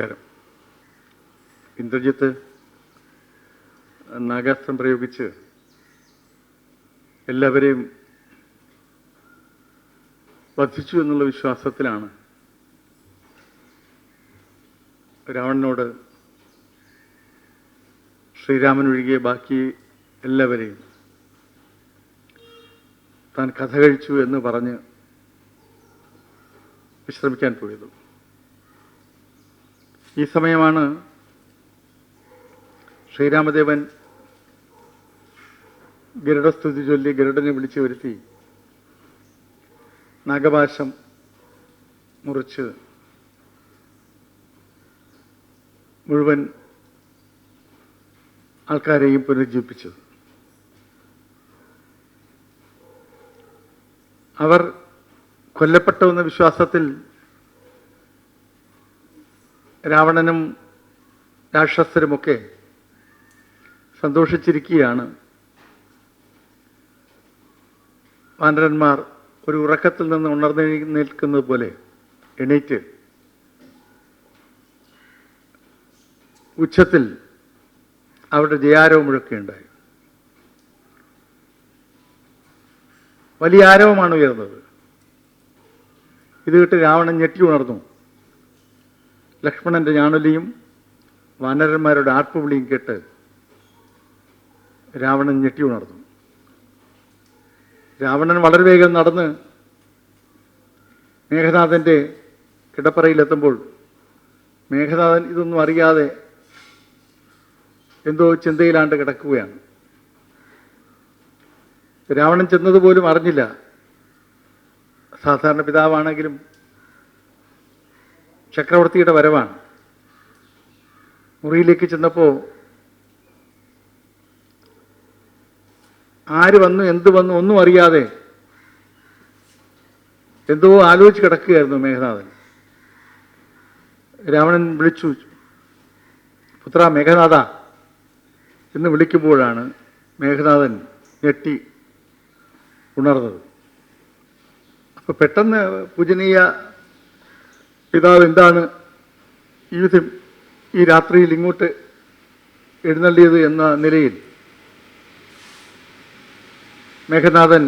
നമസ്കാരം. ഇന്ദ്രജിത്ത് നാഗാസ്ത്രം പ്രയോഗിച്ച് എല്ലാവരെയും വധിച്ചു എന്നുള്ള വിശ്വാസത്തിലാണ് രാവണനോട് ശ്രീരാമൻ ഒഴികെ ബാക്കി എല്ലാവരെയും താൻ കഥ കഴിച്ചു എന്ന് പറഞ്ഞ് വിശ്രമിക്കാൻ പോയത്. ഈ സമയമാണ് ശ്രീരാമദേവൻ ഗരുഡസ്തുതി ചൊല്ലി ഗരുഡനെ വിളിച്ചു വരുത്തി നാഗപാശം മുറിച്ച് മുഴുവൻ ആൾക്കാരെയും പുനരുജ്ജീവിപ്പിച്ചത്. അവർ കൊല്ലപ്പെട്ടുവെന്ന വിശ്വാസത്തിൽ രാവണനും രാക്ഷസരുമൊക്കെ സന്തോഷിച്ചിരിക്കുകയാണ്. വാനരന്മാർ ഒരു ഉറക്കത്തിൽ നിന്ന് ഉണർന്നു നിൽക്കുന്നത് പോലെ എണീറ്റ് ഉച്ചത്തിൽ അവരുടെ ജയാരവം മുഴക്കുകയുണ്ടായി. വലിയ ആരവമാണ് ഉയർന്നത്. ഇത് കേട്ട് രാവണൻ ഞെട്ടി ഉണർന്നു. ലക്ഷ്മണന്റെ ഞാണൊലിയും വാനരന്മാരുടെ ആർപ്പുവിളിയും കേട്ട് രാവണൻ ഞെട്ടി ഉണർന്നു. രാവണൻ വളരെ വേഗം നടന്ന് മേഘനാഥന്റെ കിടപ്പറയിലെത്തുമ്പോൾ മേഘനാഥൻ ഇതൊന്നും അറിയാതെ എന്തോ ചിന്തയിലാണ്ട് കിടക്കുകയാണ്. രാവണൻ ചെന്നതുപോലും അറിഞ്ഞില്ല. സാധാരണ പിതാവാണെങ്കിലും ചക്രവർത്തിയുടെ വരവാണ്. മുറിയിലേക്ക് ചെന്നപ്പോൾ ആര് വന്നു എന്ത് വന്നു ഒന്നും അറിയാതെ എന്തോ ആലോചിച്ച് കിടക്കുകയായിരുന്നു മേഘനാഥൻ. രാവണൻ വിളിച്ചു പുത്ര മേഘനാഥ എന്ന് വിളിക്കുമ്പോഴാണ് മേഘനാഥൻ ഞെട്ടി ഉണർന്നത്. അപ്പോൾ പെട്ടെന്ന് പൂജനീയ പിതാവ് എന്താണ് ഈ വിധം ഈ രാത്രിയിൽ ഇങ്ങോട്ട് എഴുന്നള്ളിയത് എന്ന നിലയിൽ മേഘനാഥൻ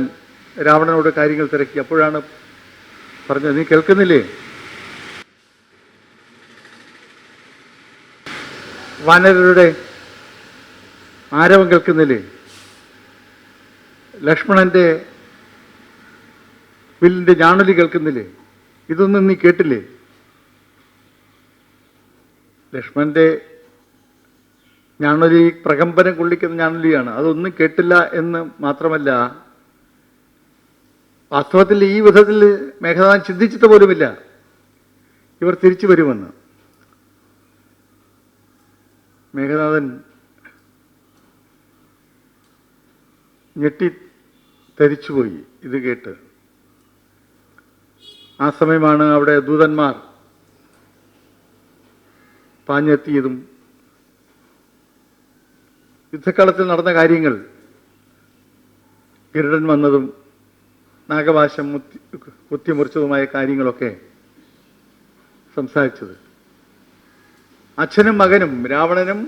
രാവണനോട് കാര്യങ്ങൾ തിരക്കി. അപ്പോഴാണ് പറഞ്ഞത് നീ കേൾക്കുന്നില്ലേ? വാനരരുടെ ആരവം കേൾക്കുന്നില്ലേ? ലക്ഷ്മണന്റെ വില്ലിന്റെ ഞാണലി കേൾക്കുന്നില്ലേ? ഇതൊന്നും നീ കേട്ടില്ലേ? ലക്ഷ്മണന്റെ ഞാനൊരു പ്രകമ്പനം കൊള്ളിക്കുന്ന ഞാനൊലിയാണ്. അതൊന്നും കേട്ടില്ല എന്ന് മാത്രമല്ല വാസ്തവത്തിൽ ഈ വിധത്തിൽ മേഘനാഥൻ ചിന്തിച്ചിട്ട് പോലുമില്ല. ഇവർ തിരിച്ചു വരുമെന്ന്. മേഘനാഥൻ ഞെട്ടി തരിച്ചുപോയി ഇത് കേട്ട്. ആ സമയമാണ് അവിടെ ദൂതന്മാർ പാഞ്ഞെത്തിയതും യുദ്ധക്കളത്തിൽ നടന്ന കാര്യങ്ങൾ ഗരുഡൻ വന്നതും നാഗവാശം മുത്തി കുത്തിമുറിച്ചതുമായ കാര്യങ്ങളൊക്കെ സംസാരിച്ചത്. അച്ഛനും മകനും രാവണനും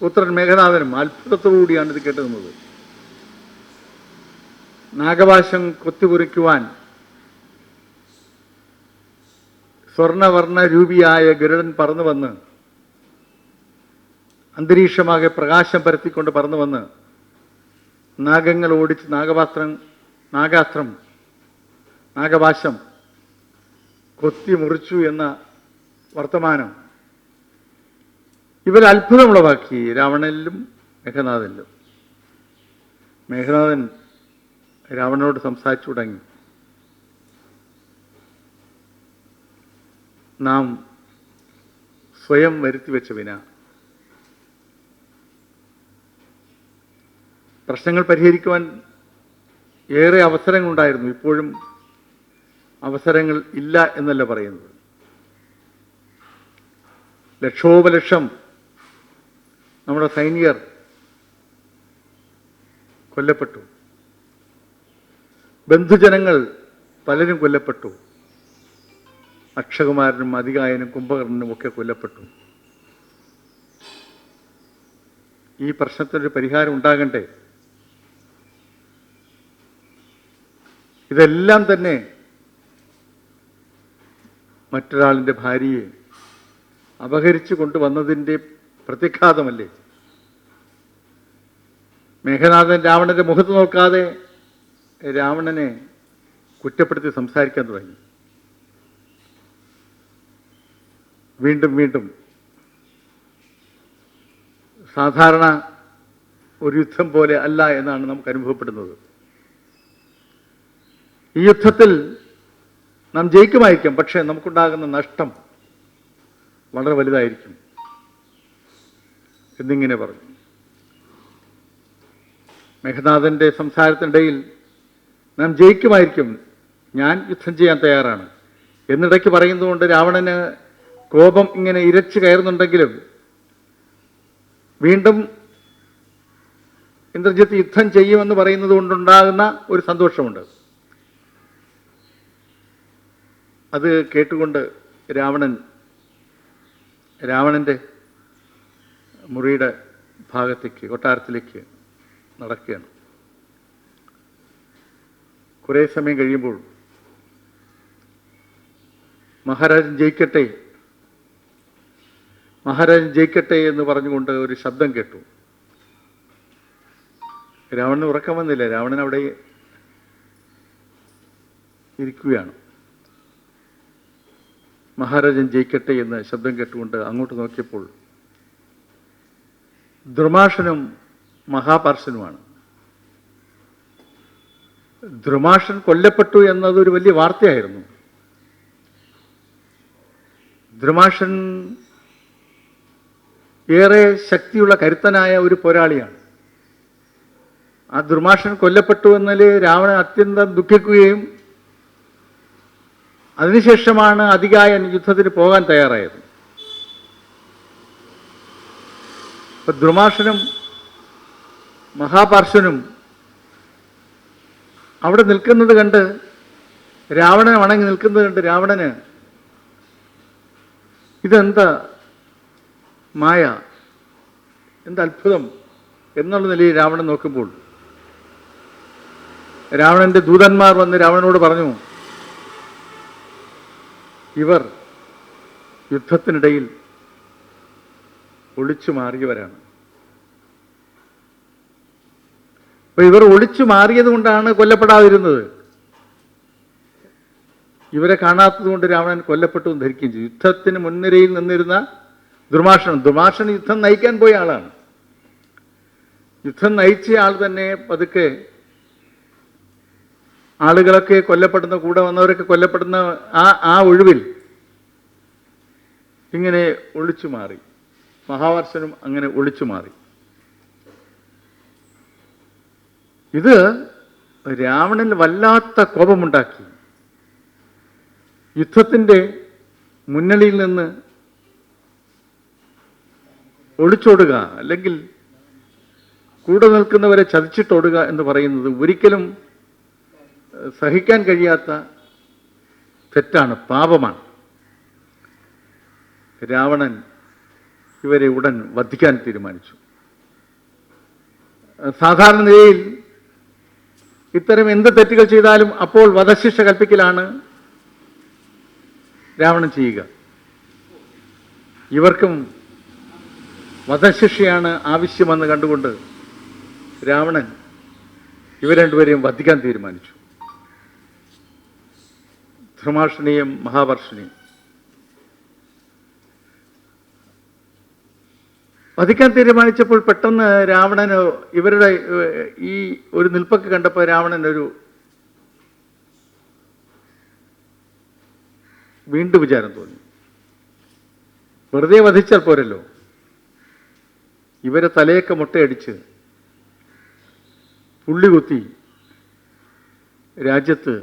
പുത്രൻ മേഘനാഥനും അത്ഭുതത്തോടുകൂടിയാണ് ഇത് കേട്ടിരുന്നത് നാഗവാശം കൊത്തിമുറിക്കുവാൻ സ്വർണവർണ രൂപിയായ ഗരുഡൻ പറന്നു വന്ന് അന്തരീക്ഷമാകെ പ്രകാശം പരത്തിക്കൊണ്ട് പറന്നു വന്ന് നാഗങ്ങൾ ഓടിച്ച് നാഗപാത്രം നാഗാസ്ത്രം നാഗപാശം കൊത്തി മുറിച്ചു എന്ന വർത്തമാനം ഇവർ അത്ഭുതമുളവാക്കി. രാവണനിലും മേഘനാഥനിലും. മേഘനാഥൻ രാവണനോട് സംസാരിച്ചു തുടങ്ങി. നാം സ്വയം വരുത്തി വെച്ച വിന. പ്രശ്നങ്ങൾ പരിഹരിക്കുവാൻ ഏറെ അവസരങ്ങളുണ്ടായിരുന്നു. ഇപ്പോഴും അവസരങ്ങൾ ഇല്ല എന്നല്ല പറയുന്നത്. ലക്ഷോപലക്ഷം നമ്മുടെ സൈനികർ കൊല്ലപ്പെട്ടു. ബന്ധുജനങ്ങൾ പലരും കൊല്ലപ്പെട്ടു. അക്ഷകുമാരനും അതികായനും കുംഭകർണനും ഒക്കെ കൊല്ലപ്പെട്ടു. ഈ പ്രശ്നത്തിനൊരു പരിഹാരം ഉണ്ടാകണ്ടേ? ഇതെല്ലാം തന്നെ മറ്റൊരാളിന്റെ ഭാര്യയെ അപഹരിച്ചു കൊണ്ടുവന്നതിന്റെ പ്രത്യാഘാതമല്ലേ? മേഘനാഥൻ രാവണന്റെ മുഖത്ത് നോക്കാതെ രാവണനെ കുറ്റപ്പെടുത്തി സംസാരിക്കാൻ തുടങ്ങി. വീണ്ടും വീണ്ടും സാധാരണ ഒരു യുദ്ധം പോലെ അല്ല എന്നാണ് നമുക്ക് അനുഭവപ്പെടുന്നത്. ഈ യുദ്ധത്തിൽ നാം ജയിക്കുമായിരിക്കും പക്ഷേ നമുക്കുണ്ടാകുന്ന നഷ്ടം വളരെ വലുതായിരിക്കും. എന്നിങ്ങനെ പറഞ്ഞു. മേഘനാഥന്റെ സംസാരത്തിനിടയിൽ നാം ജയിക്കുമായിരിക്കും ഞാൻ യുദ്ധം ചെയ്യാൻ തയ്യാറാണ്. എന്നിടയ്ക്ക് പറയുന്നതുകൊണ്ട് രാവണന് കോപം ഇങ്ങനെ ഇരച്ചു കയറുന്നുണ്ടെങ്കിലും വീണ്ടും ഇന്ദ്രജിത്ത് യുദ്ധം ചെയ്യുമെന്ന് പറയുന്നത് കൊണ്ടുണ്ടാകുന്ന ഒരു സന്തോഷമുണ്ട്. അത് കേട്ടുകൊണ്ട് രാവണൻ രാവണന്റെ മുറിയുടെ ഭാഗത്തേക്ക് കൊട്ടാരത്തിലേക്ക് നടക്കുകയാണ്. കുറേ സമയം കഴിയുമ്പോൾ മഹാരാജൻ ജയിക്കട്ടെ മഹാരാജൻ ജയിക്കട്ടെ എന്ന് പറഞ്ഞുകൊണ്ട് ഒരു ശബ്ദം കേട്ടു. രാവണന് ഉറക്കം വന്നില്ല. രാവണൻ അവിടെ ഇരിക്കുകയാണ്. മഹാരാജൻ ജയിക്കട്ടെ എന്ന് ശബ്ദം കേട്ടുകൊണ്ട് അങ്ങോട്ട് നോക്കിയപ്പോൾ ദ്രുമാഷനും മഹാപാർശനുമാണ് ദ്രുമാഷൻ കൊല്ലപ്പെട്ടു എന്നതൊരു വലിയ വാർത്തയായിരുന്നു. ദ്രുമാഷൻ ഏറെ ശക്തിയുള്ള കരുത്തനായ ഒരു പോരാളിയാണ്. ആ ദുർമാഷൻ കൊല്ലപ്പെട്ടു എന്നതിൽ രാവണൻ അത്യന്തം ദുഃഖിക്കുകയും അതിനുശേഷമാണ് അധികായൻ യുദ്ധത്തിന് പോകാൻ തയ്യാറായത്. ഇപ്പൊ ദുർമാഷനും മഹാപാർശ്വനും അവിടെ നിൽക്കുന്നത് കണ്ട് രാവണൻ വണങ്ങി നിൽക്കുന്നത് കണ്ട് രാവണന് ഇതെന്താ മായ. എന്തത്ഭുതം എന്നുള്ള നിലയിൽ രാവണൻ നോക്കുമ്പോൾ. രാവണന്റെ ദൂതന്മാർ വന്ന് രാവണനോട് പറഞ്ഞു ഇവർ യുദ്ധത്തിനിടയിൽ ഒളിച്ചു മാറിയവരാണ്. അപ്പൊ ഇവർ ഒളിച്ചു മാറിയത് കൊണ്ടാണ് കൊല്ലപ്പെടാതിരുന്നത്. ഇവരെ കാണാത്തത് കൊണ്ട് രാവണൻ കൊല്ലപ്പെട്ടു ധരിക്കുകയും ചെയ്തു. യുദ്ധത്തിന് മുൻനിരയിൽ നിന്നിരുന്ന ദുർമാഷണം. ദുർമാഷൻ യുദ്ധം നയിക്കാൻ പോയ ആളാണ്. യുദ്ധം നയിച്ച ആൾ തന്നെ പതുക്കെ ആളുകളൊക്കെ കൊല്ലപ്പെടുന്ന കൂടെ വന്നവരൊക്കെ കൊല്ലപ്പെടുന്ന ആ ആ ഒഴിവിൽ ഇങ്ങനെ ഒളിച്ചു മാറി. മഹാവർഷനും അങ്ങനെ ഒളിച്ചു മാറി. ഇത് രാവണൻ വല്ലാത്ത കോപമുണ്ടാക്കി. യുദ്ധത്തിന്റെ മുന്നണിയിൽ നിന്ന് ഒളിച്ചോടുക അല്ലെങ്കിൽ കൂടെ നിൽക്കുന്നവരെ ചതിച്ചിട്ടോടുക എന്ന് പറയുന്നത് ഒരിക്കലും സഹിക്കാൻ കഴിയാത്ത തെറ്റാണ് പാപമാണ്. രാവണൻ ഇവരെ ഉടൻ വധിക്കാൻ തീരുമാനിച്ചു. സാധാരണ നിലയിൽ ഇത്തരം എന്ത് തെറ്റുകൾ ചെയ്താലും അപ്പോൾ വധശിക്ഷ കൽപ്പിക്കലാണ് രാവണൻ ചെയ്യുക. ഇവർക്കും വധശിക്ഷയാണ് ആവശ്യമെന്ന് കണ്ടുകൊണ്ട് രാവണൻ ഇവ രണ്ടുപേരെയും വധിക്കാൻ തീരുമാനിച്ചു. ധൃമാഷിനെയും മഹാവർഷിനെയും. വധിക്കാൻ തീരുമാനിച്ചപ്പോൾ പെട്ടെന്ന് രാവണന് ഇവരുടെ ഈ ഒരു നിൽപ്പൊക്കെ കണ്ടപ്പോൾ രാവണൻ ഒരു വീണ്ടും വിചാരം തോന്നി. വെറുതെ വധിച്ചാൽ പോരല്ലോ. ഇവരെ തലയൊക്കെ മുട്ടയടിച്ച് പുള്ളികുത്തി രാജ്യത്ത്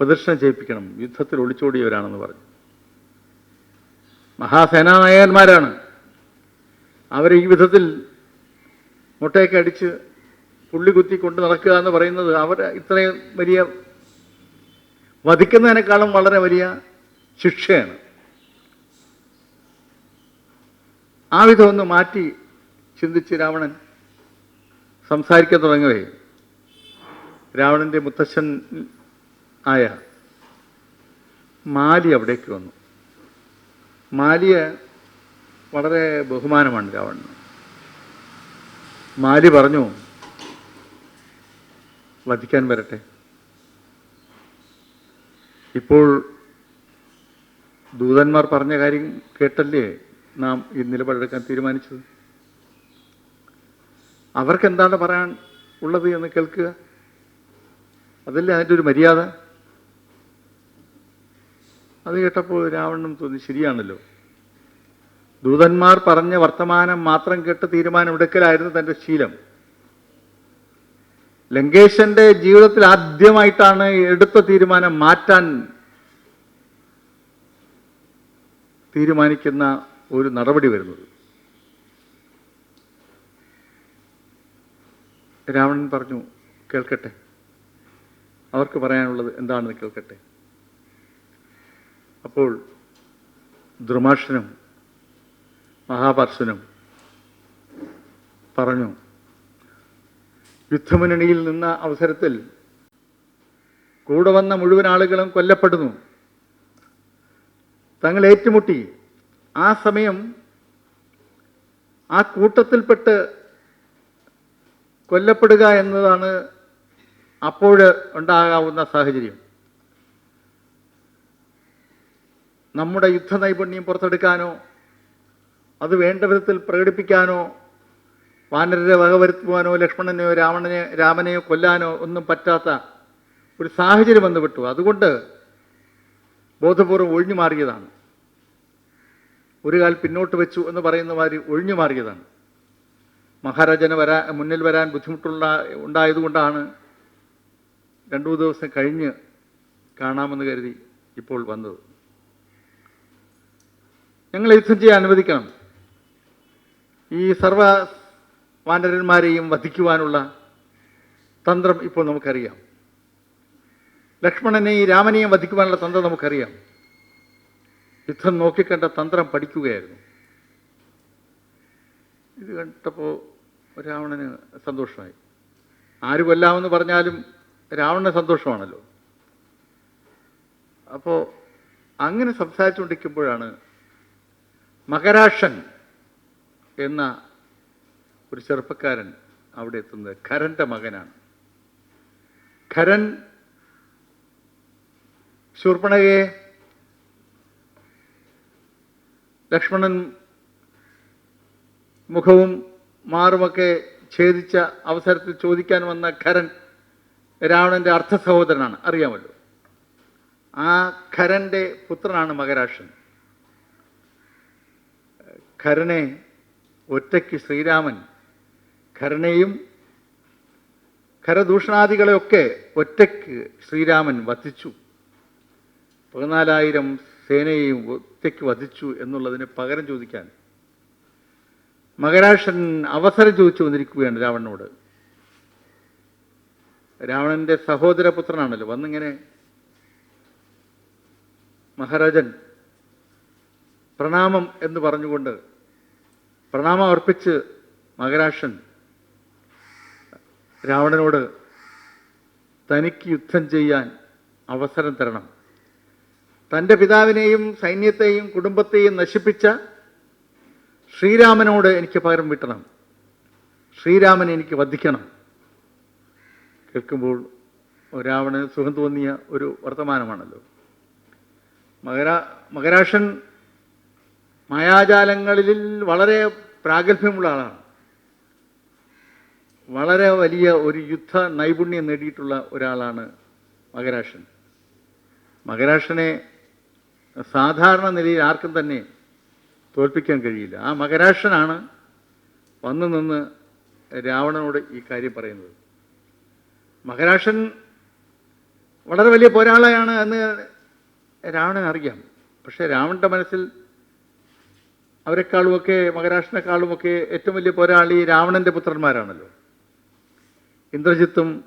പ്രദർശനം ചെയ്യിപ്പിക്കണം. യുദ്ധത്തിൽ ഒളിച്ചോടിയവരാണെന്ന് പറഞ്ഞു. മഹാസേനാനായകന്മാരാണ്. അവരെ ഈ വിധത്തിൽ മുട്ടയൊക്കെ അടിച്ച് പുള്ളി കുത്തി കൊണ്ട് നടക്കുക എന്ന് പറയുന്നത് അവർ ഇത്രയും വലിയ വധിക്കുന്നതിനേക്കാളും വളരെ വലിയ ശിക്ഷയാണ്. ആ വിധമൊന്ന് മാറ്റി ചിന്തിച്ച് രാവണൻ സംസാരിക്കാൻ തുടങ്ങവേ. രാവണന്റെ മുത്തശ്ശൻ ആയ മാലി അവിടേക്ക് വന്നു. മാലിയെ വളരെ ബഹുമാനമാണ് രാവണന്. മാലി പറഞ്ഞു വധിക്കാൻ വരട്ടെ. ഇപ്പോൾ ദൂതന്മാർ പറഞ്ഞ കാര്യം കേട്ടല്ലേ? നാം ഈ നിലപാടെടുക്കാൻ തീരുമാനിച്ചത്? അവർക്ക് എന്താണ് പറയാൻ ഉള്ളത് എന്ന് കേൾക്കുക? അതല്ലേ അതിന്റെ ഒരു മര്യാദ? അത് കേട്ടപ്പോൾ രാവണനും തോന്നി ശരിയാണല്ലോ. ദൂതന്മാർ പറഞ്ഞ വർത്തമാനം മാത്രം കേട്ട് തീരുമാനമെടുക്കലായിരുന്നു തന്റെ ശീലം. ലങ്കേശന്റെ ജീവിതത്തിൽ ആദ്യമായിട്ടാണ് എടുത്ത തീരുമാനം മാറ്റാൻ തീരുമാനിക്കുന്ന ഒരു നടപടി വരുന്നത്. രാവണൻ പറഞ്ഞു കേൾക്കട്ടെ. അവർക്ക് പറയാനുള്ളത് എന്താണെന്ന് കേൾക്കട്ടെ. അപ്പോൾ ദ്രുമാഷനും മഹാപർശനും പറഞ്ഞു യുദ്ധമുന്നണിയിൽ നിന്ന അവസരത്തിൽ കൂടെ വന്ന മുഴുവൻ ആളുകളും കൊല്ലപ്പെടുന്നു. തങ്ങൾ ഏറ്റുമുട്ടി. ആ സമയം ആ കൂട്ടത്തിൽപ്പെട്ട് കൊല്ലപ്പെടുക എന്നതാണ് അപ്പോൾ ഉണ്ടാകാവുന്ന സാഹചര്യം. നമ്മുടെ യുദ്ധ നൈപുണ്യം പുറത്തെടുക്കാനോ അത് വേണ്ട വിധത്തിൽ പ്രകടിപ്പിക്കാനോ വാനരരെ വകവരുത്തുവാനോ ലക്ഷ്മണനെയോ രാവണനെ രാമനെയോ കൊല്ലാനോ ഒന്നും പറ്റാത്ത ഒരു സാഹചര്യം വന്നുവിട്ടു. അതുകൊണ്ട് ബോധപൂർവം ഒഴിഞ്ഞു മാറിയതാണ്. ഒരു കാൽ പിന്നോട്ട് വെച്ചു എന്ന് പറയുന്ന മാതിരി ഒഴിഞ്ഞു മാറിയതാണ്. മഹാരാജന് വരാ മുന്നിൽ വരാൻ ബുദ്ധിമുട്ടുള്ള ഉണ്ടായതുകൊണ്ടാണ് രണ്ടു മൂന്ന് ദിവസം കഴിഞ്ഞ് കാണാമെന്ന് കരുതി ഇപ്പോൾ വന്നത്. ഞങ്ങൾ യുദ്ധം ചെയ്യാൻ അനുവദിക്കണം. ഈ സർവ വാനരന്മാരെയും വധിക്കുവാനുള്ള തന്ത്രം ഇപ്പോൾ നമുക്കറിയാം. ലക്ഷ്മണനെയും രാമനെയും വധിക്കുവാനുള്ള തന്ത്രം നമുക്കറിയാം. യുദ്ധം നോക്കിക്കണ്ട തന്ത്രം പഠിക്കുകയായിരുന്നു. ഇത് കണ്ടപ്പോൾ രാവണന് സന്തോഷമായി. ആര് കൊല്ലാമെന്ന് പറഞ്ഞാലും രാവണന് സന്തോഷമാണല്ലോ. അപ്പോൾ അങ്ങനെ സംസാരിച്ചുകൊണ്ടിരിക്കുമ്പോഴാണ് മകരാഷൻ എന്ന ഒരു ചെറുപ്പക്കാരൻ അവിടെ എത്തുന്നത്. ഖരന്റെ മകനാണ്. ഖരൻ ശൂർപ്പണകയെ ലക്ഷ്മണൻ മുഖവും മാറുമൊക്കെ ഛേദിച്ച അവസരത്തിൽ ചോദിക്കാൻ വന്ന ഖരൻ രാവണന്റെ അർത്ഥ സഹോദരനാണ്. അറിയാമല്ലോ. ആ ഖരന്റെ പുത്രനാണ് മകരാഷൻ ഖരനെ ഒറ്റയ്ക്ക് ശ്രീരാമൻ ഖരനെയും ഖരദൂഷണാദികളെയൊക്കെ ഒറ്റയ്ക്ക് ശ്രീരാമൻ വധിച്ചു. പതിനാലായിരം സേനയെയും ഒറ്റയ്ക്ക് വധിച്ചു എന്നുള്ളതിന് പകരം ചോദിക്കാൻ മകരാഷൻ അവസരം ചോദിച്ചു വന്നിരിക്കുകയാണ് രാവണനോട്. രാവണന്റെ സഹോദരപുത്രനാണല്ലോ. വന്നിങ്ങനെ മഹാരാജൻ പ്രണാമം എന്ന് പറഞ്ഞുകൊണ്ട് പ്രണാമം അർപ്പിച്ച് മകരാഷൻ രാവണനോട് തനിക്ക് യുദ്ധം ചെയ്യാൻ അവസരം തരണം. തന്റെ പിതാവിനെയും സൈന്യത്തെയും കുടുംബത്തെയും നശിപ്പിച്ച ശ്രീരാമനോട് എനിക്ക് പകരം വിട്ടണം. ശ്രീരാമൻ എനിക്ക് വധിക്കണം. കേൾക്കുമ്പോൾ രാവണന് സുഖം തോന്നിയ ഒരു വർത്തമാനമാണല്ലോ. മകരാ മകരാഷൻ മായാജാലങ്ങളിൽ വളരെ പ്രാഗൽഭ്യമുള്ള ആളാണ്. വളരെ വലിയ ഒരു യുദ്ധ നൈപുണ്യം നേടിയിട്ടുള്ള ഒരാളാണ് മകരാഷൻ മകരാഷനെ സാധാരണ നിലയിൽ ആർക്കും തന്നെ തോൽപ്പിക്കാൻ കഴിയില്ല. ആ മകരാഷ്ട്രനാണ് വന്നു നിന്ന് രാവണനോട് ഈ കാര്യം പറയുന്നത്. മകരാഷ്ട്രൻ വളരെ വലിയ പോരാളയാണ് എന്ന് രാവണൻ അറിയാം. പക്ഷേ രാവണന്റെ മനസ്സിൽ അവരെക്കാളുമൊക്കെ മകരാഷ്ട്രനെക്കാളുമൊക്കെ ഏറ്റവും വലിയ പോരാളി രാവണന്റെ പുത്രന്മാരാണല്ലോ. ഇന്ദ്രജിത്തും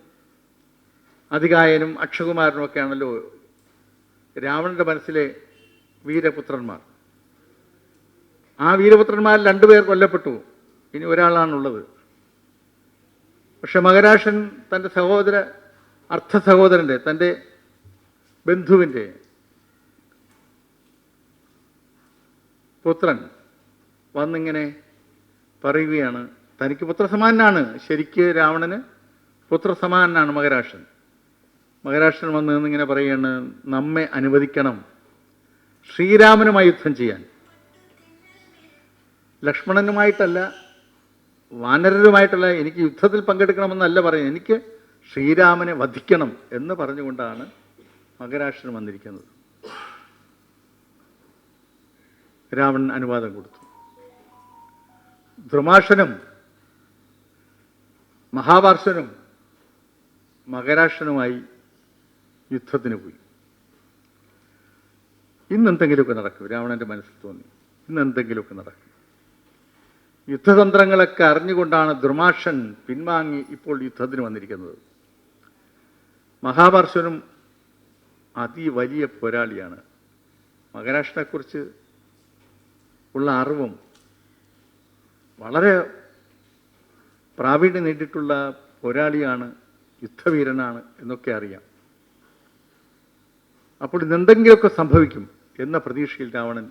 അധികായനും അക്ഷകുമാരനും ഒക്കെയാണല്ലോ രാവണന്റെ മനസ്സിലെ വീരപുത്രന്മാർ. ആ വീരപുത്രന്മാർ രണ്ടുപേർ കൊല്ലപ്പെട്ടു. ഇനി ഒരാളാണുള്ളത്. പക്ഷെ മകരാഷൻ തന്റെ സഹോദര അർത്ഥ സഹോദരന്റെ തന്റെ ബന്ധുവിന്റെ പുത്രൻ വന്നിങ്ങനെ പറയുകയാണ്. തനിക്ക് പുത്രസമാനാണ്. ശരിക്ക് രാവണന് പുത്രസമാനാണ് മകരാഷൻ. മകരാഷ്ട്രൻ വന്ന് നിന്നിങ്ങനെ പറയുകയാണ് നമ്മെ അനുവദിക്കണം. ശ്രീരാമനുമായി യുദ്ധം ചെയ്യാൻ. ലക്ഷ്മണനുമായിട്ടല്ല വാനരരുമായിട്ടല്ല എനിക്ക് യുദ്ധത്തിൽ പങ്കെടുക്കണമെന്നല്ല പറയുന്നത്. എനിക്ക് ശ്രീരാമനെ വധിക്കണം എന്ന് പറഞ്ഞുകൊണ്ടാണ് മകരാഷ്ട്രൻ വന്നിരിക്കുന്നത്. രാവണൻ അനുവാദം കൊടുത്തു. ധ്രുമാഷനും മഹാപാർശ്വനും മകരാഷ്ട്രനുമായി യുദ്ധത്തിന് പോയി. ഇന്നെന്തെങ്കിലുമൊക്കെ നടക്കും. രാവണന്റെ മനസ്സിൽ തോന്നി. ഇന്നെന്തെങ്കിലുമൊക്കെ നടക്കും. യുദ്ധതന്ത്രങ്ങളൊക്കെ അറിഞ്ഞുകൊണ്ടാണ് ദുർമാഷൻ പിൻവാങ്ങി ഇപ്പോൾ യുദ്ധത്തിന് വന്നിരിക്കുന്നത്. മഹാപാർശ്വനും അതിവലിയ പോരാളിയാണ്. മഹാരാഷ്ട്രയെക്കുറിച്ച് ഉള്ള അറിവും വളരെ പ്രാവീണ്യം നേടിയിട്ടുള്ള പോരാളിയാണ് യുദ്ധവീരനാണ് എന്നൊക്കെ അറിയാം. അപ്പോൾ ഇന്നെന്തെങ്കിലുമൊക്കെ സംഭവിക്കും എന്ന പ്രതീക്ഷയിൽ രാവണൻ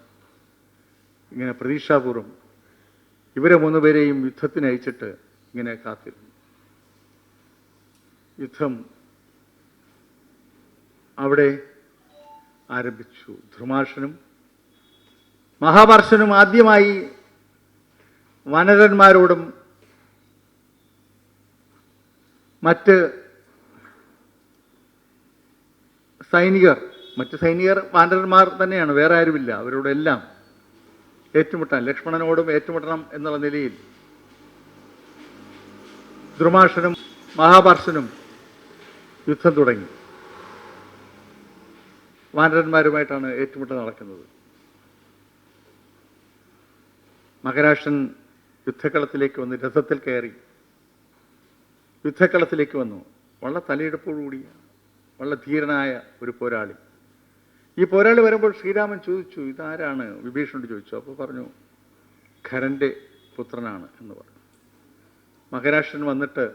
ഇങ്ങനെ പ്രതീക്ഷാപൂർവം ഇവരെ മൂന്നുപേരെയും യുദ്ധത്തിന് അയച്ചിട്ട് ഇങ്ങനെ കാത്തിരുന്നു. യുദ്ധം അവിടെ ആരംഭിച്ചു. ധ്രുമാർഷനും മഹാപർഷനും ആദ്യമായി വനരന്മാരോടും മറ്റ് സൈനികർ മറ്റ് സൈനികർ വാനരന്മാർ തന്നെയാണ് വേറെ ആരുമില്ല. അവരോടെല്ലാം ഏറ്റുമുട്ടാൻ ലക്ഷ്മണനോടും ഏറ്റുമുട്ടണം എന്നുള്ള നിലയിൽ ദ്രുമാഷനും മഹാപാർഷനും യുദ്ധം തുടങ്ങി. വാനരന്മാരുമായിട്ടാണ് ഏറ്റുമുട്ടൽ നടക്കുന്നത്. മകരാഷൻ യുദ്ധക്കളത്തിലേക്ക് വന്ന് രഥത്തിൽ കയറി. യുദ്ധക്കളത്തിലേക്ക് വന്നു. വളരെ തലയെടുപ്പോടുകൂടിയ വളരെ ധീരനായ ഒരു പോരാളി. ഈ പോരാളി വരുമ്പോൾ ശ്രീരാമൻ ചോദിച്ചു ഇതാരാണ്? വിഭീഷണോട് ചോദിച്ചു. അപ്പോൾ പറഞ്ഞു ഖരന്റെ പുത്രനാണ് എന്ന് പറഞ്ഞു. മഹാരാഷ്ട്രൻ വന്നിട്ട്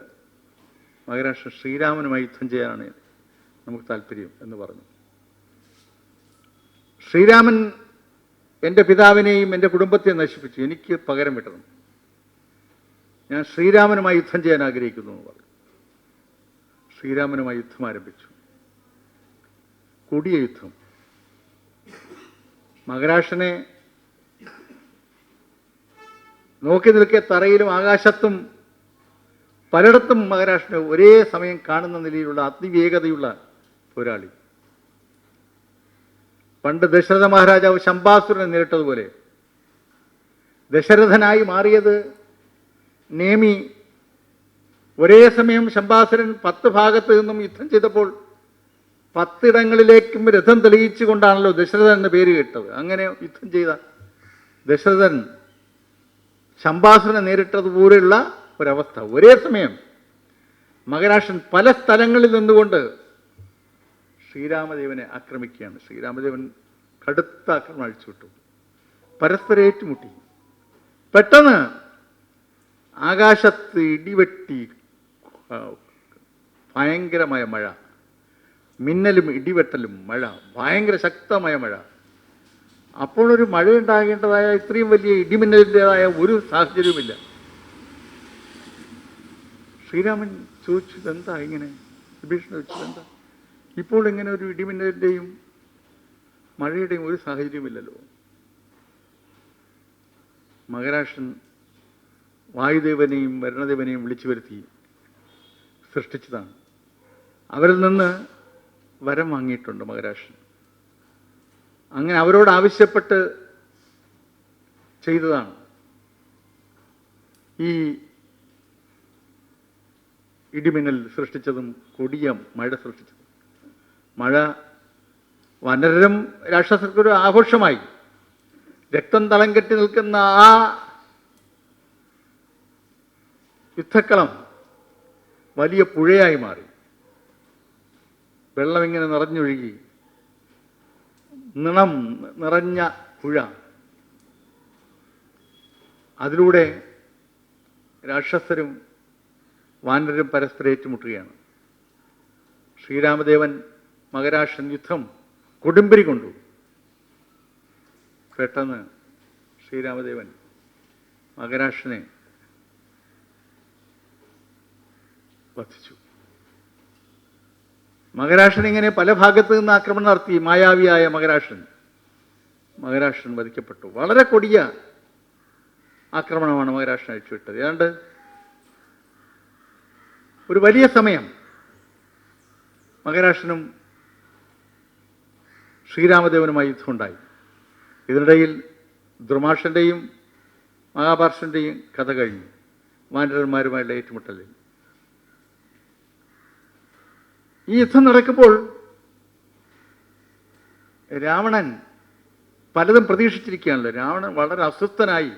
മഹാരാഷ്ട്രൻ ശ്രീരാമനുമായി യുദ്ധം ചെയ്യാനാണ് നമുക്ക് താല്പര്യം എന്ന് പറഞ്ഞു. ശ്രീരാമൻ എന്റെ പിതാവിനെയും എന്റെ കുടുംബത്തെയും നശിപ്പിച്ചു. എനിക്ക് പകരം വിട്ടണം ഞാൻ ശ്രീരാമനുമായി യുദ്ധം ചെയ്യാൻ ആഗ്രഹിക്കുന്നു എന്ന് പറഞ്ഞു. ശ്രീരാമനുമായി യുദ്ധം ആരംഭിച്ചു. കൊടിയ യുദ്ധം. മകരാഷനെ നോക്കി നിൽക്കെ തറയിലും ആകാശത്തും പലയിടത്തും മഹാരാഷ്ട്രനെ ഒരേ സമയം കാണുന്ന നിലയിലുള്ള അതിവേഗതയുള്ള പോരാളി. പണ്ട് ദശരഥ മഹാരാജാവ് ശംബാസുരനെ നേരിട്ടതുപോലെ ദശരഥനായി മാറിയത് നേമി. ഒരേ സമയം ശംബാസുരൻ പത്ത് ഭാഗത്ത് നിന്നും യുദ്ധം ചെയ്തപ്പോൾ പത്തിടങ്ങളിലേക്കും രഥം തെളിയിച്ചുകൊണ്ടാണല്ലോ ദശരഥൻ എന്ന പേര് കേട്ടത്. അങ്ങനെ യുദ്ധം ചെയ്ത ദശരഥൻ ശംബാസുരനെ നേരിട്ടതുപോലെയുള്ള ഒരവസ്ഥ. ഒരേ സമയം മകരാഷൻ പല സ്ഥലങ്ങളിൽ നിന്നുകൊണ്ട് ശ്രീരാമദേവനെ ആക്രമിക്കുകയാണ്. ശ്രീരാമദേവൻ കടുത്ത ആക്രമണം അഴിച്ചുവിട്ടു. പരസ്പരം ഏറ്റുമുട്ടി. പെട്ടെന്ന് ആകാശത്ത് ഇടിവെട്ടി ഭയങ്കരമായ മഴ. മിന്നലും ഇടിവെട്ടലും മഴ ഭയങ്കര ശക്തമായ മഴ. അപ്പോൾ ഒരു മഴ ഉണ്ടാകേണ്ടതായ ഇത്രയും വലിയ ഇടിമിന്നലിന്റെതായ ഒരു സാഹചര്യവുമില്ല. ശ്രീരാമൻ ചോദിച്ചു എന്താ ഇങ്ങനെ? വിഭീഷണ ചോദിച്ചത് എന്താ ഇപ്പോൾ ഇങ്ങനെ ഒരു ഇടിമിന്നലിന്റെയും മഴയുടെയും ഒരു സാഹചര്യമില്ലല്ലോ മഹാരാഷ്ട്രൻ വായുദേവനെയും വരണദേവനെയും വിളിച്ചു വരുത്തി സൃഷ്ടിച്ചതാണ്. അവരിൽ നിന്ന് വരം വാങ്ങിയിട്ടുണ്ട് മകരാഷൻ അങ്ങനെ അവരോട് ആവശ്യപ്പെട്ട് ചെയ്തതാണ്. ഈ ഇടിമിന്നൽ സൃഷ്ടിച്ചതും കൊടിയ മഴ സൃഷ്ടിച്ചതും. മഴ വനരം രാക്ഷസർക്കൊരു ആഘോഷമായി. രക്തം തളം കെട്ടി നിൽക്കുന്ന ആ യുദ്ധക്കളം വലിയ പുഴയായി മാറി. വെള്ളം ഇങ്ങനെ നിറഞ്ഞൊഴുകി. നിണം നിറഞ്ഞ പുഴ. അതിലൂടെ രാക്ഷസരും വാനരും പരസ്പരം ഏറ്റുമുട്ടുകയാണ്. ശ്രീരാമദേവൻ മകരാഷൻ യുദ്ധം കൊടുമ്പിരി കൊണ്ടു. പെട്ടെന്ന് ശ്രീരാമദേവൻ മകരാഷനെ വധിച്ചു. മകരാഷൻ ഇങ്ങനെ പല ഭാഗത്തു നിന്ന് ആക്രമണം നടത്തി മായാവിയായ മകരാഷൻ. മകരാഷൻ വധിക്കപ്പെട്ടു. വളരെ കൊടിയ ആക്രമണമാണ് മകരാഷൻ അഴിച്ചുവിട്ടത്. ഏതാണ്ട് ഒരു വലിയ സമയം മകരാഷനും ശ്രീരാമദേവനുമായി യുദ്ധമുണ്ടായി. ഇതിനിടയിൽ ദ്രുമാഷന്റെയും മഹാഭാർഷന്റെയും കഥ കഴിഞ്ഞു. മാനരന്മാരുമായുള്ള ഏറ്റുമുട്ടലിൽ. ഈ യുദ്ധം നടക്കുമ്പോൾ രാവണൻ പലതും പ്രതീക്ഷിച്ചിരിക്കുകയാണല്ലോ. രാവണൻ വളരെ അസ്വസ്ഥനായി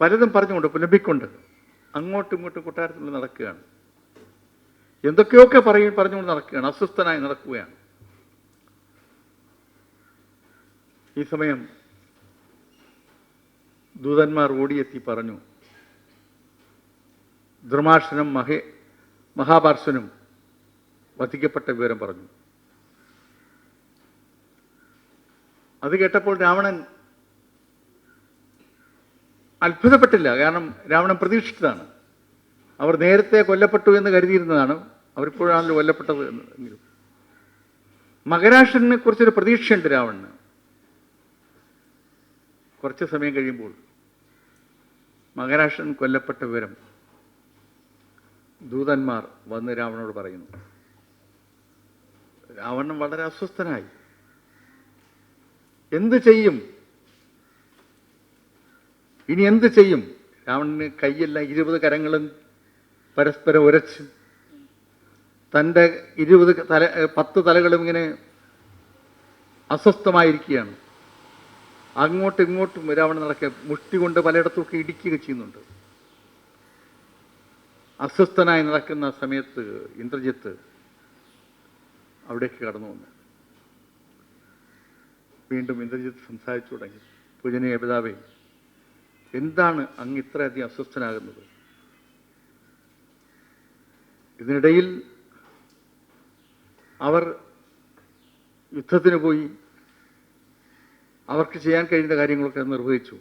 പലതും പറഞ്ഞുകൊണ്ട് പുലമ്പിക്കൊണ്ട് അങ്ങോട്ടും ഇങ്ങോട്ടും കൊട്ടാരത്തിൽ നടക്കുകയാണ്. എന്തൊക്കെയൊക്കെ പറയും പറഞ്ഞുകൊണ്ട് നടക്കുകയാണ്. അസ്വസ്ഥനായി നടക്കുകയാണ്. ഈ സമയം ദൂതന്മാർ ഓടിയെത്തി പറഞ്ഞു ദ്രമാഷനം മഹേ മഹാപാർശ്വനും വധിക്കപ്പെട്ട വിവരം പറഞ്ഞു. അത് കേട്ടപ്പോൾ രാവണൻ അത്ഭുതപ്പെട്ടില്ല. കാരണം രാവണൻ പ്രതീക്ഷിച്ചതാണ്. അവർ നേരത്തെ കൊല്ലപ്പെട്ടു എന്ന് കരുതിയിരുന്നതാണ്. അവരിപ്പോഴാണല്ലോ കൊല്ലപ്പെട്ടത് എന്ന് മകരാഷ്ട്രനെ കുറിച്ചൊരു പ്രതീക്ഷയുണ്ട് രാവണന്. കുറച്ച് സമയം കഴിയുമ്പോൾ മകരാഷ്ട്രൻ കൊല്ലപ്പെട്ട വിവരം ദൂതന്മാർ വന്ന് രാവണനോട് പറയുന്നു. രാവണൻ വളരെ അസ്വസ്ഥനായി. എന്ത് ചെയ്യും? ഇനി എന്ത് ചെയ്യും? രാവണന് കൈയല്ല ഇരുപത് കരങ്ങളും പരസ്പരം ഉരച്ച് തന്റെ ഇരുപത് തല പത്ത് തലകളും ഇങ്ങനെ അസ്വസ്ഥമായിരിക്കുകയാണ്. അങ്ങോട്ടും ഇങ്ങോട്ടും രാവണൻ നടക്കുക മുഷ്ടി കൊണ്ട് പലയിടത്തുമൊക്കെ ഇടിക്കുക ചെയ്യുന്നുണ്ട്. അസ്വസ്ഥനായി നടക്കുന്ന സമയത്ത് ഇന്ദ്രജിത്ത് അവിടേക്ക് കടന്നു വന്നു. വീണ്ടും ഇന്ദ്രജിത്ത് സംസാരിച്ചു തുടങ്ങി. പൂജനീയ പിതാവേ എന്താണ് അങ്ങ് ഇത്രയധികം അസ്വസ്ഥനാകുന്നത്? ഇതിനിടയിൽ അവർ യുദ്ധത്തിന് പോയി. അവർക്ക് ചെയ്യാൻ കഴിയുന്ന കാര്യങ്ങളൊക്കെ നിർവഹിച്ചു.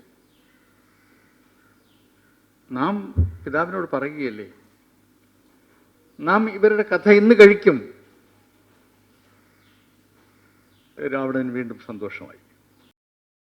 നാം പിതാവിനോട് പറയുകയല്ലേ നാം ഇവരുടെ കഥ ഇന്ന് കഴിക്കും. രാവണൻ വീണ്ടും സന്തോഷമായി.